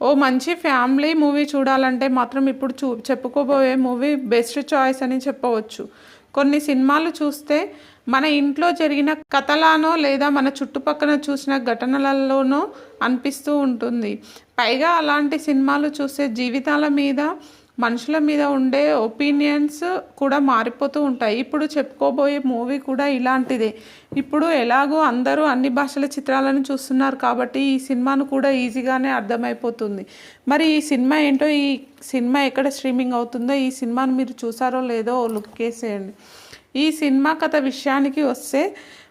ఓ మంచి family movie చూడాలంటే మాత్రం ఇప్పుడు చూ చెప్పుకోబోయే మూవీ బెస్ట్ చాయిస్ అని చెప్పవచ్చు. కొన్ని సినిమాలు చూస్తే మన ఇంట్లో జరిగిన కథలానో లేదా మన చుట్టుపక్కల చూసిన ఘటనలలోనో అనిపిస్తూ ఉంటుంది. పైగా అలాంటి సినిమాలు చూసే జీవితాల మీద మనుషుల మీద ఉండే ఒపీనియన్స్ కూడా మారిపోతూ ఉంటాయి. ఇప్పుడు చెప్పుకోబోయే మూవీ కూడా ఇలాంటిదే. ఇప్పుడు ఎలాగో అందరూ అన్ని భాషల చిత్రాలను చూస్తున్నారు కాబట్టి ఈ సినిమాను కూడా ఈజీగానే అర్థమైపోతుంది. మరి ఈ సినిమా ఏంటో ఈ సినిమా ఎక్కడ స్ట్రీమింగ్ అవుతుందో ఈ సినిమాను మీరు చూసారో లేదో లుక్ వేసేయండి ఈ సినిమా కథ విషయానికి వస్తే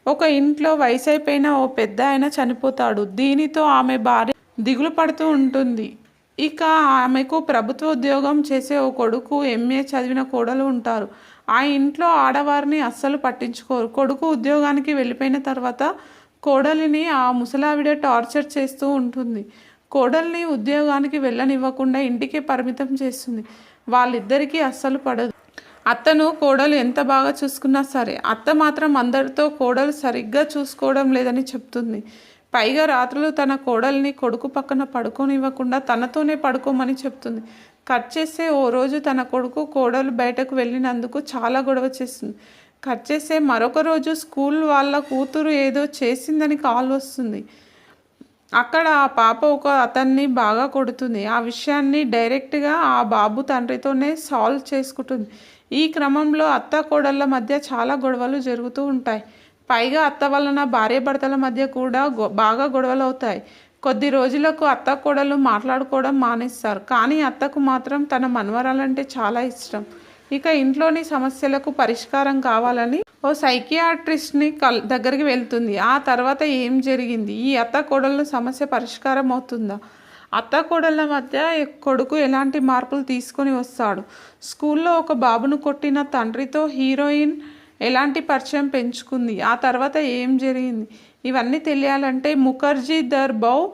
ఒక ఇంట్లో వయసు అయిపోయిన ఓ పెద్ద ఆయన చనిపోతాడు. దీనితో ఆమె భార్య దిగులు పడుతూ ఉంటుంది. ఇక ఆమెకు ప్రభుత్వ ఉద్యోగం చేసే ఓ కొడుకు ఎంఏ చదివిన కోడలు ఉంటారు. ఆ ఇంట్లో ఆడవారిని అస్సలు పట్టించుకోరు. కొడుకు ఉద్యోగానికి వెళ్ళిపోయిన తర్వాత కోడలిని ఆ ముసలావిడ టార్చర్ చేస్తూ ఉంటుంది. కోడల్ని ఉద్యోగానికి వెళ్ళనివ్వకుండా ఇంటికి పరిమితం చేస్తుంది. వాళ్ళిద్దరికీ అస్సలు పడదు. అత్తను కోడలు ఎంత బాగా చూసుకున్నా సరే అత్త మాత్రం అందరితో కోడలు సరిగ్గా చూసుకోవడం లేదని చెప్తుంది. పైగా రాత్రులు తన కోడల్ని కొడుకు పక్కన పడుకోనివ్వకుండా తనతోనే పడుకోమని చెప్తుంది. కట్ చేస్తే ఓ రోజు తన కొడుకు కోడలు బయటకు వెళ్ళినందుకు చాలా గొడవ చేస్తుంది. కట్ చేస్తే మరొక రోజు స్కూల్ వాళ్ళ కూతురు ఏదో చేసిందని కాల్ వస్తుంది. అక్కడ ఆ పాప ఒక అతన్ని బాగా కొడుతుంది. ఆ విషయాన్ని డైరెక్ట్గా ఆ బాబు తండ్రితోనే సాల్వ్ చేసుకుంటుంది. ఈ క్రమంలో అత్త కోడళ్ళ మధ్య చాలా గొడవలు జరుగుతూ ఉంటాయి. పైగా అత్త వలన భార్యాభర్తల మధ్య కూడా గొ- బాగా గొడవలు అవుతాయి కొద్ది రోజులకు అత్త కోడలు మాట్లాడుకోవడం మానేస్తారు. కానీ అత్తకు మాత్రం తన మనవరాలంటే చాలా ఇష్టం. ఇక ఇంట్లోని సమస్యలకు పరిష్కారం కావాలని ఓ సైకియాట్రిస్ట్ని కల్ దగ్గరికి వెళ్తుంది. ఆ తర్వాత ఏం జరిగింది? ఈ అత్త కోడళ్ళ సమస్య పరిష్కారం అవుతుందా? అత్త కోడళ్ళ మధ్య కొడుకు ఎలాంటి మార్పులు తీసుకొని వస్తాడు? స్కూల్లో ఒక బాబును కొట్టిన తండ్రితో హీరోయిన్ ఎలాంటి పరిచయం పెంచుకుంది? ఆ తర్వాత ఏం జరిగింది? ఇవన్నీ తెలియాలంటే ముఖర్జీ దర్ బౌ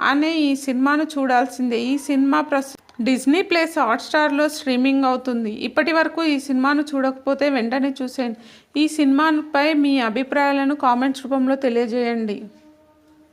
అనే ఈ సినిమాను చూడాల్సిందే. ఈ సినిమా ప్రస్ డిజ్నీ ప్లేస్ హాట్స్టార్లో స్ట్రీమింగ్ అవుతుంది. ఇప్పటి వరకు ఈ సినిమాను చూడకపోతే వెంటనే చూసేయండి. ఈ సినిమాపై మీ అభిప్రాయాలను కామెంట్స్ రూపంలో తెలియజేయండి.